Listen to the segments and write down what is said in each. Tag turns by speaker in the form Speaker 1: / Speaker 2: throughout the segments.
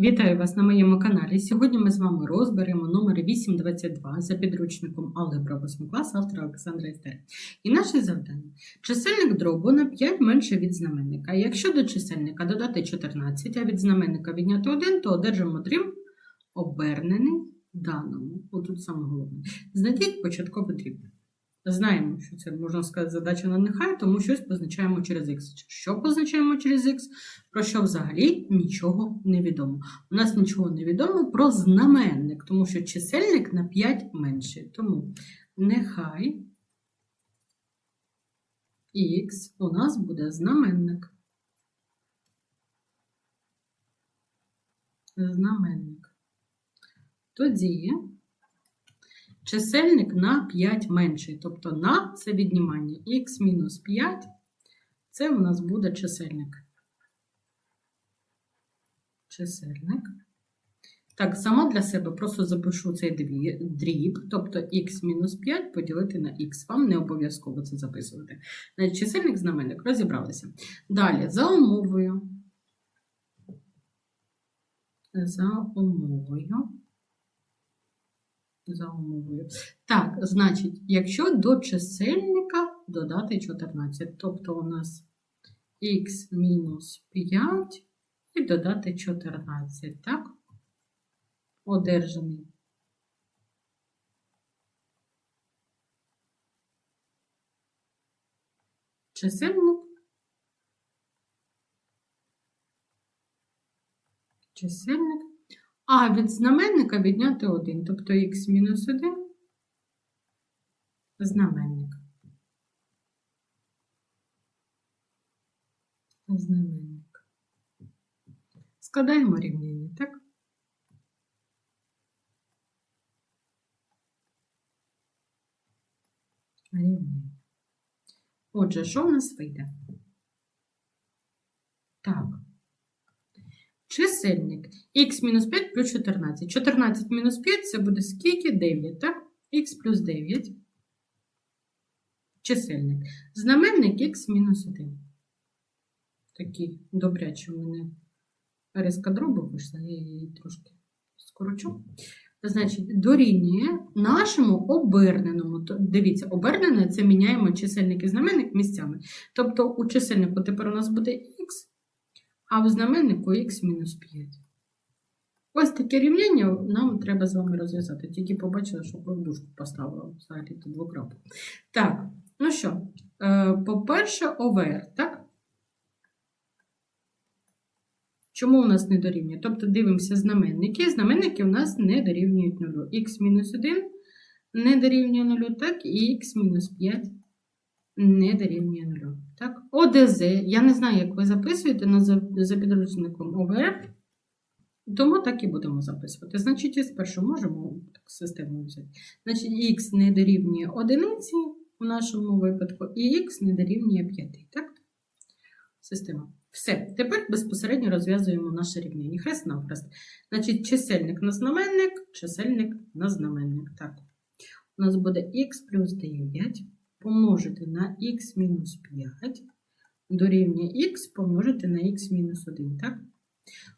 Speaker 1: Вітаю вас на моєму каналі. Сьогодні ми з вами розберемо номер 822 за підручником Алгебра 8 клас автора Олександра Істер. І наше завдання. Чисельник дробу на 5 менше від знаменника. Якщо до чисельника додати 14, а від знаменника відняти 1, то одержимо дріб обернений даному. Отут саме головне. Знайдіть початковий дріб. Знаємо, що це можна сказати задача на нехай, тому щось позначаємо через х. Що позначаємо через х? Про що взагалі нічого не відомо. У нас нічого не відомо про знаменник, тому що чисельник на 5 менший. Тому нехай х у нас буде знаменник. Знаменник. Тоді чисельник на 5 менший. Тобто на це віднімання х мінус 5 це у нас буде чисельник. Чисельник. Так, сама для себе просто запишу цей дріб, тобто х мінус 5 поділити на х. Вам не обов'язково це записувати. Значить, чисельник знаменник розібралися. Далі, за умовою. За умовою. За умовою. Так, значить, якщо до чисельника додати 14, тобто у нас х мінус 5 і додати 14, так? Одержаний. Чисельник. Чисельник. А від знаменника відняти 1, тобто х мінус 1 знаменник. Знаменник. Складаємо рівняння, так? Рівняння. Отже, що в нас вийде? Так. Чисельник х мінус 5 плюс 14. 14 мінус 5 це буде скільки? 9, так? х плюс 9. Чисельник. Знаменник х мінус 1. Такий добрячий у мене резка дроба вийшла, я її трошки скорочу. Значить, дорівнює нашому оберненому. Дивіться, обернене це міняємо чисельник і знаменник місцями. Тобто у чисельнику тепер у нас буде х, а в знаменнику х мінус 5. Ось таке рівняння нам треба з вами розв'язати. Тільки побачила, що дужку поставила взагалі тут двокрапку. Так, ну що, е, по-перше, ОВР, так? Чому у нас не дорівнює? Тобто дивимося знаменники. Знаменники у нас не дорівнюють нулю. х мінус 1 не дорівнює нулю, так, і х мінус 5 не дорівнює нулю. Так? ОДЗ. Я не знаю, як ви записуєте на за, підручником ОВР, тому так і будемо записувати. Значить, і спершу можемо так систему взяти. Значить, х не дорівнює одиниці в нашому випадку, і х не дорівнює 5. Так? Система. Все, тепер безпосередньо розв'язуємо наше рівняння. Хрест навхрест. Значить, чисельник на знаменник, чисельник на знаменник. Так. У нас буде х плюс 9 помножити на х мінус 5 дорівнює х помножити на х мінус 1. Так?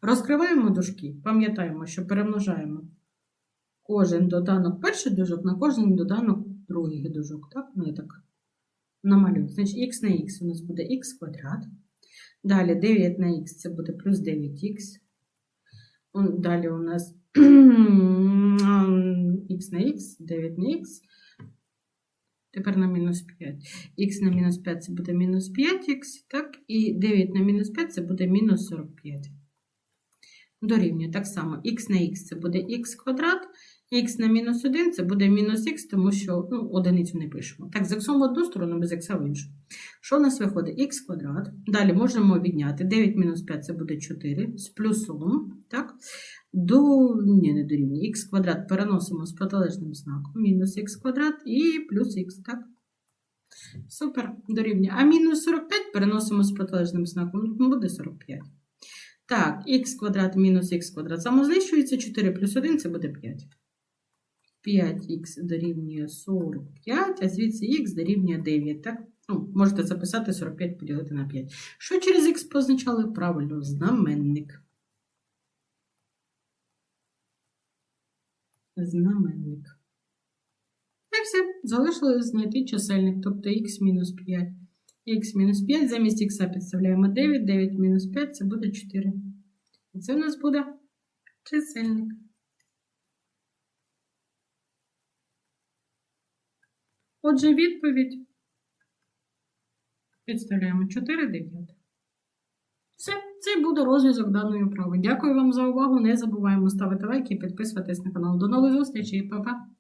Speaker 1: Розкриваємо дужки. Пам'ятаємо, що перемножаємо кожен доданок перший дужок на кожен доданок другий дужок. Так? Ну, я так намалюю. Значить, х на х у нас буде х квадрат. Далі 9 на х це буде плюс 9х. Далі у нас х на х, 9 на х. Тепер на мінус 5. Х на мінус 5 це буде мінус 5х, так? І 9 на мінус 5 це буде мінус 45. Дорівнює так само х на х це буде х квадрат, х на мінус 1 це буде мінус х, тому що ну, одиницю не пишемо. Так, з х в одну сторону, без х в іншу. Що у нас виходить? х квадрат. Далі можемо відняти. 9 мінус 5 це буде 4 з плюсом. Так? До, ні, не дорівнює. х квадрат переносимо з протилежним знаком. Мінус х квадрат і плюс х. Так? Супер, дорівнює. А мінус 45 переносимо з протилежним знаком. Ну, Буде 45. Так, х квадрат мінус х квадрат самознищується. 4 плюс 1 це буде 5. 5х дорівнює 45, а звідси х дорівнює 9, так? Ну, можете записати 45 поділити на 5. Що через х позначали? Правильно, знаменник. Знаменник. І все. Залишилось знайти чисельник, тобто х мінус 5. х мінус 5 замість х підставляємо 9, 9 мінус 5 це буде 4. І це у нас буде чисельник. Отже, відповідь підставляємо 4 дев'ятих. Все, це буде розв'язок даної вправи. Дякую вам за увагу. Не забуваємо ставити лайки і підписуватись на канал. До нових зустрічей, Па-па!